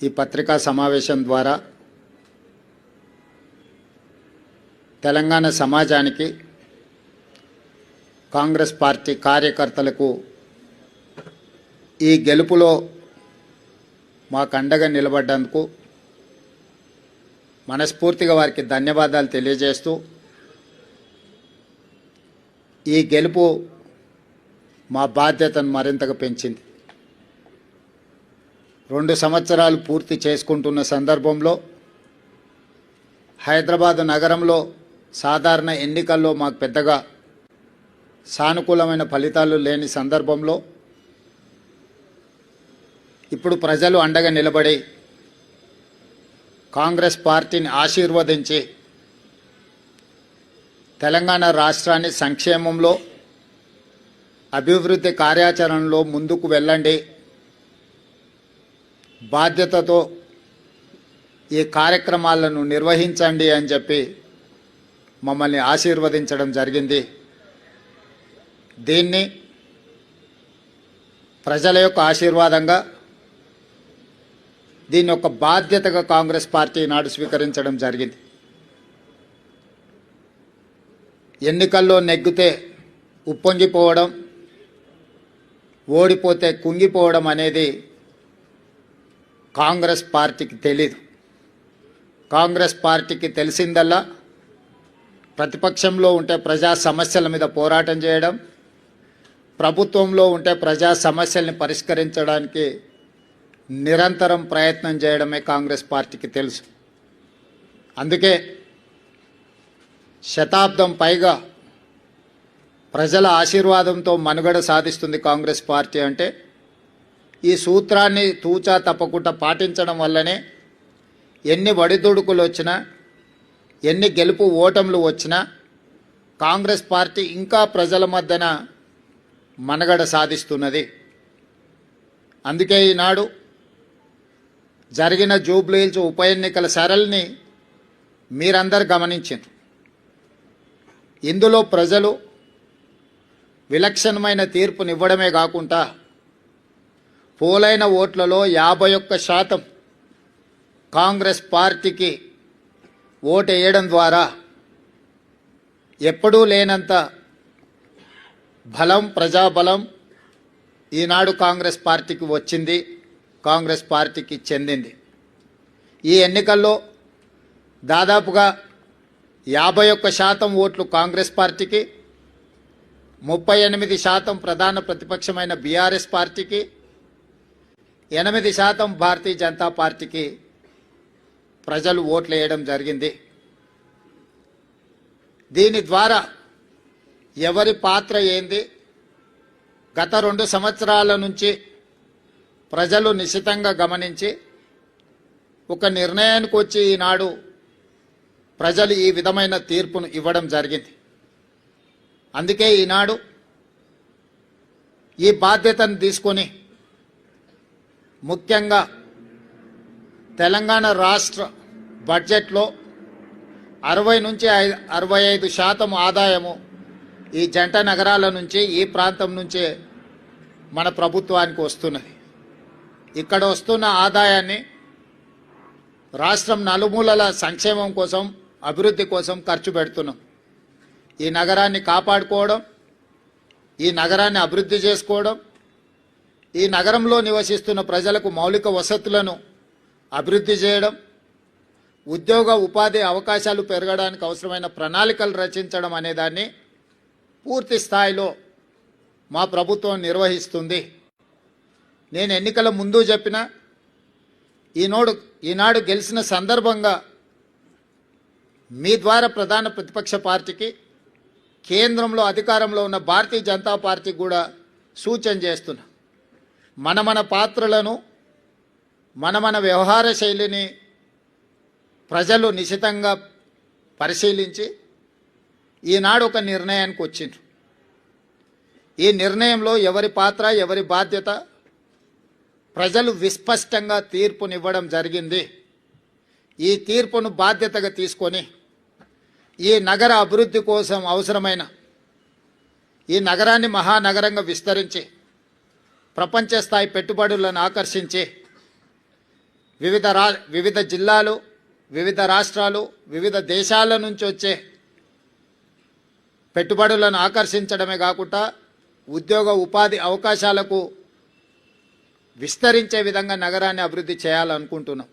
ఈ పత్రికా సమావేశం ద్వారా తెలంగాణ సమాజానికి కాంగ్రెస్ పార్టీ కార్యకర్తలకు ఈ గెలుపులో మాకు అండగా నిలబడ్డందుకు మనస్ఫూర్తిగా వారికి ధన్యవాదాలు తెలియజేస్తూ ఈ గెలుపు మా బాధ్యతను మరింతగా పెంచింది. రెండు సంవత్సరాలు పూర్తి చేసుకుంటున్న సందర్భంలో హైదరాబాద్ నగరంలో సాధారణ ఎన్నికల్లో మాకు పెద్దగా సానుకూలమైన ఫలితాలు లేని సందర్భంలో ఇప్పుడు ప్రజలు అండగా నిలబడి కాంగ్రెస్ పార్టీని ఆశీర్వదించి తెలంగాణ రాష్ట్రాన్ని సంక్షేమంలో అభివృద్ధి కార్యాచరణలో ముందుకు వెళ్ళండి. బాధ్యతతో ఈ కార్యక్రమాలను నిర్వహించండి అని చెప్పి మమ్మల్ని ఆశీర్వదించడం జరిగింది. దీన్ని ప్రజల యొక్క ఆశీర్వాదంగా దీని యొక్క బాధ్యతగా కాంగ్రెస్ పార్టీ నాడు స్వీకరించడం జరిగింది. ఎన్నికల్లో నెగ్గితే ఉప్పొంగిపోవడం ఓడిపోతే కుంగిపోవడం అనేది కాంగ్రెస్ పార్టీకి తెలీదు. కాంగ్రెస్ పార్టీకి తెలిసిందల్లా ప్రతిపక్షంలో ఉంటే ప్రజా సమస్యల మీద పోరాటం చేయడం ప్రభుత్వంలో ఉంటే ప్రజా సమస్యల్ని పరిష్కరించడానికి నిరంతరం ప్రయత్నం చేయడమే కాంగ్రెస్ పార్టీకి తెలుసు. అందుకే శతాబ్దం పైగా ప్రజల ఆశీర్వాదంతో మనుగడ సాధిస్తుంది కాంగ్రెస్ పార్టీ అంటే ఈ సూత్రాన్ని తూచా తప్పకుండా పాటించడం వల్లనే ఎన్ని వడిదుడుకులు వచ్చినా ఎన్ని గెలుపు ఓటములు వచ్చినా కాంగ్రెస్ పార్టీ ఇంకా ప్రజల మధ్యన మనగడ సాధిస్తున్నది. అందుకే ఈనాడు జరిగిన జూబ్లీహిల్స్ ఉప ఎన్నికల సరళిని మీరందరు గమనించారు ఇందులో ప్రజలు విలక్షణమైన తీర్పునివ్వడమే కాకుండా పోలైన ఓట్లలో యాభై ఒక్క శాతం కాంగ్రెస్ పార్టీకి ఓటు వేయడం ద్వారా ఎప్పుడూ లేనంత బలం ప్రజాబలం ఈనాడు కాంగ్రెస్ పార్టీకి వచ్చింది కాంగ్రెస్ పార్టీకి చెందింది. ఈ ఎన్నికల్లో దాదాపుగా యాభై ఒక్క శాతం ఓట్లు కాంగ్రెస్ పార్టీకి ముప్పై ఎనిమిది శాతం ప్రధాన ప్రతిపక్షమైన బీఆర్ఎస్ పార్టీకి ఎనిమిది శాతం భారతీయ జనతా పార్టీకి ప్రజలు ఓట్లు వేయడం జరిగింది. దీని ద్వారా ఎవరి పాత్ర ఏంది? గత రెండు సంవత్సరాల నుంచి ప్రజలు నిశితంగా గమనించి ఒక నిర్ణయానికి వచ్చి ఈనాడు ప్రజలు ఈ విధమైన తీర్పును ఇవ్వడం జరిగింది. అందుకే ఈనాడు ఈ బాధ్యతను తీసుకొని ముఖ్యంగా తెలంగాణ రాష్ట్ర బడ్జెట్లో అరవై నుంచి ఐ- అరవై ఐదు శాతం ఆదాయము ఈ జంట నగరాల నుంచి ఈ ప్రాంతం నుంచే మన ప్రభుత్వానికి వస్తున్నది. ఇక్కడ వస్తున్న ఆదాయాన్ని రాష్ట్రం నలుమూలల సంక్షేమం కోసం అభివృద్ధి కోసం ఖర్చు పెడుతున్నాం. ఈ నగరాన్ని కాపాడుకోవడం ఈ నగరాన్ని అభివృద్ధి చేసుకోవడం ఈ నగరంలో నివసిస్తున్న ప్రజలకు మౌలిక వసతులను అభివృద్ధి చేయడం ఉద్యోగ ఉపాధి అవకాశాలు పెరగడానికి అవసరమైన ప్రణాళికలు రచించడం అనేదాన్ని పూర్తి స్థాయిలో మా ప్రభుత్వం నిర్వహిస్తుంది. నేను ఎన్నికల ముందు చెప్పిన ఈనాడు ఈనాడు గెలిచిన సందర్భంగా మీ ద్వారా ప్రధాన ప్రతిపక్ష పార్టీకి కేంద్రంలో అధికారంలో ఉన్న భారతీయ జనతా పార్టీకి కూడా సూచన చేస్తున్నా. మన మన పాత్రలను మన మన వ్యవహార శైలిని ప్రజలు నిశితంగా పరిశీలించి ఈనాడు ఒక నిర్ణయానికి వచ్చిండ్రు. ఈ నిర్ణయంలో ఎవరి పాత్ర ఎవరి బాధ్యత ప్రజలు విస్పష్టంగా తీర్పునివ్వడం జరిగింది. ఈ తీర్పును బాధ్యతగా తీసుకొని ఈ నగర అభివృద్ధి కోసం అవసరమైన ఈ నగరాన్ని మహానగరంగా విస్తరించి ప్రపంచ స్థాయి పెట్టుబడులను ఆకర్షించి వివిధ రా వివిధ జిల్లాలు వివిధ రాష్ట్రాలు వివిధ దేశాల నుంచి వచ్చే పెట్టుబడులను ఆకర్షించడమే కాకుండా ఉద్యోగ ఉపాధి అవకాశాలకు విస్తరించే విధంగా నగరాన్ని అభివృద్ధి చేయాలనుకుంటున్నాం.